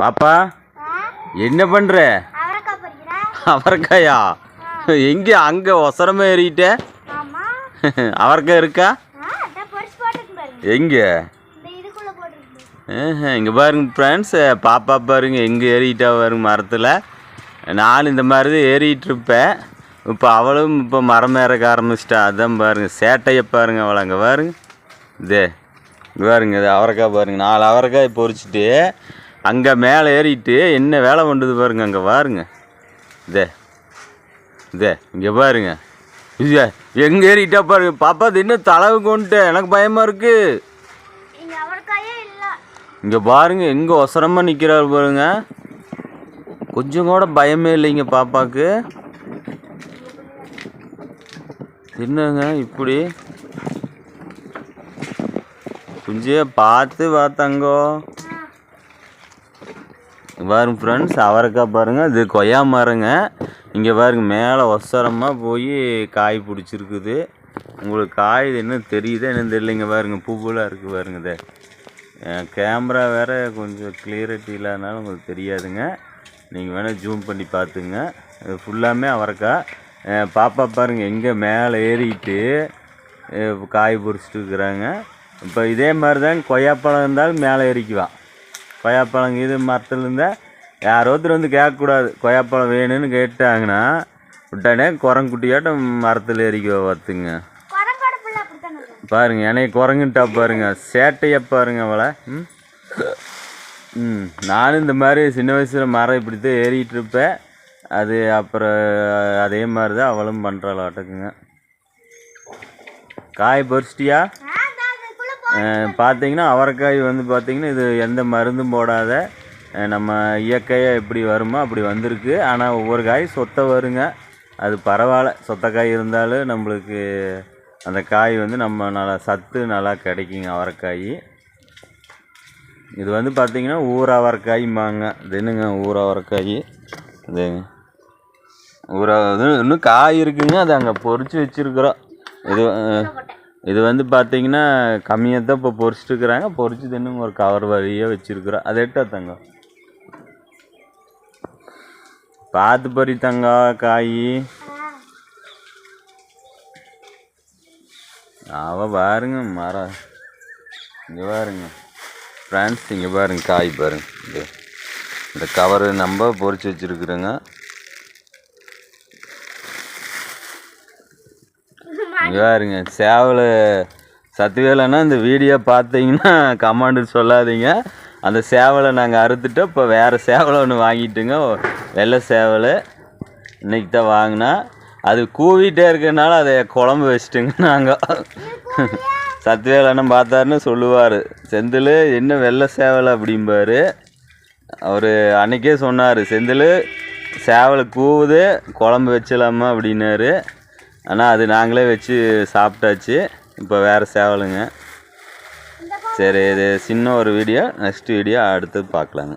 பாப்பா என்ன பண்ற? அவரைக்காய்? எங்க அங்க ஒசரமா ஏறிட்ட? அவரைக்காய் இருக்கா? எங்க? இங்க பாருங்க ஃப்ரெண்ட்ஸ் பாப்பா பாருங்க எங்க ஏறிட்டா பாருங்க மரத்துல. நான் இந்த மாதிரி தான் ஏறிட்டு இருப்பேன். இப்போ அவளும் இப்போ மரம் ஏறக்க ஆரம்பிச்சிட்டா. அதான் பாருங்க சேட்டையை பாருங்க அவளை அங்கே பாருங்க. இதே இங்க பாருங்க இது அவரைக்காய் பாருங்க. நாலு அவரைக்காய் பொறிச்சிட்டு அங்கே மேலே ஏறிட்டு என்ன வேலை பண்ணுது பாருங்க அங்கே பாருங்க இதே இதே இங்கே பாருங்க. இது எங்கே ஏறிட்டா பாருங்க. பாப்பா இது என்ன தளவு கொண்டு எனக்கு பயமா இருக்கு. இங்க பாருங்க எங்கே ஒசரமாக நிற்கிறாரு பாருங்க. கொஞ்சம் கூட பயமே இல்லைங்க பாப்பாக்கு. என்னங்க இப்படி? குஞ்சிய பார்த்து பார்த்தாங்கோ பாருங்க ஃப்ரெண்ட்ஸ் அவரைக்காய் பாருங்க இது கொய்யா மரங்க. இங்கே பாருங்க மேலே ஒசரமாக போய் காய் பிடிச்சிருக்குது. உங்களுக்கு காய் இது என்ன தெரியுது என்னன்னு தெரியலைங்க பாருங்க பூவெலாம் இருக்குது பாருங்க இது. கேமரா வேறு கொஞ்சம் கிளியரிட்டி இல்லாதனால உங்களுக்கு தெரியாதுங்க. நீங்கள் வேணால் ஜூம் பண்ணி பார்த்துங்க. இது ஃபுல்லாமே அவரைக்காய் பாப்பா பாருங்க எங்கே மேலே ஏறிக்கிட்டு காய் பொறிச்சிட்டு இருக்கிறாங்க. இப்போ இதே மாதிரி தான் கொய்யாப்பழம் இருந்தாலும் மேலே ஏறிக்குவான் கொய்யாப்பழம் இது மரத்தில் இருந்தால் யாரோ ஒருத்தர் வந்து கேட்கக்கூடாது. கொய்யாப்பழம் வேணும்னு கேட்டாங்கன்னா உடனே குரங்குட்டியாட்டம் மரத்தில் ஏறிக்குவா பார்த்துங்க. பாருங்க என்னைய குரங்குட்டா பாருங்க. சேட்டைய பாருங்க அவளை. ம்? ம் நானும் இந்த மாதிரி சின்ன வயசில் மரம் இப்படி தான் ஏறிட்டு இருப்பேன். அது அப்புறம் அதே மாதிரி தான் அவளும் பண்ணுறாளாட்டுக்குங்க காய் பொறிச்சிட்டியா பார்த்தீங்கன்னா அவரைக்காய் வந்து பார்த்தீங்கன்னா இது எந்த மருந்தும் போடாத நம்ம இயற்கையாக எப்படி வருமோ அப்படி வந்திருக்கு. ஆனால் ஒவ்வொரு காய் சொத்தை வருங்க. அது பரவாயில்ல. சொத்தக்காய் இருந்தாலும் நம்மளுக்கு அந்த காய் வந்து நம்ம நல்லா சத்து நல்லா கிடைக்குங்க அவரைக்காய். இது வந்து பார்த்திங்கன்னா ஊர் அவரைக்காய்ம்பாங்க தினுங்க என்னங்க ஊர் அவரைக்காய் இதுங்க ஊற இது இன்னும் காய் இருக்குங்க. அது அங்கே பொறிச்சு வச்சுருக்குறோம். இது இது வந்து பார்த்தீங்கன்னா கம்மியாக தான் இப்போ பொறிச்சிட்டுருக்குறாங்க. பொறிச்சு தின்னு ஒரு கவர் வழியாக வச்சுருக்குறோம். அதை எட்டா தங்கம்? பார்த்து பறி தங்கம் காய். அவ பாருங்க மரம். இங்கே பாருங்க. ஃப்ரெண்ட்ஸ் இங்கே பாருங்க காய் பாருங்க. இது. இந்த கவர் நம்ம பொறிச்சு வச்சுருக்குறோங்க. பாருங்க சேவல் சத்துவேலைன்னா இந்த வீடியோ பார்த்தீங்கன்னா கமாண்டு சொல்லாதீங்க. அந்த சேவலை நாங்கள் அறுத்துட்டு இப்போ வேறு சேவலை ஒன்று வாங்கிட்டுங்க. வெள்ளை சேவல். இன்னைக்கு தான் வாங்கினா. அது கூவிட்டே இருக்கிறனால அதை குழம்பு வச்சுட்டுங்க நாங்கள் சத்துவேலண்ணன் பார்த்தாருன்னு சொல்லுவார். செந்தில் என்ன வெள்ளை சேவல்? அப்படிம்பாரு. அவர் அன்றைக்கே சொன்னார் செந்தில் சேவலை கூவுது குழம்பு வச்சிடலாமா? அப்படின்னாரு. ஆனால் அது நாங்களே வச்சு சாப்பிட்டாச்சு. இப்போ வேறு சேவலுங்க. சரி இது சின்ன ஒரு வீடியோ நெக்ஸ்ட் வீடியோ அடுத்து பார்க்கலாங்க.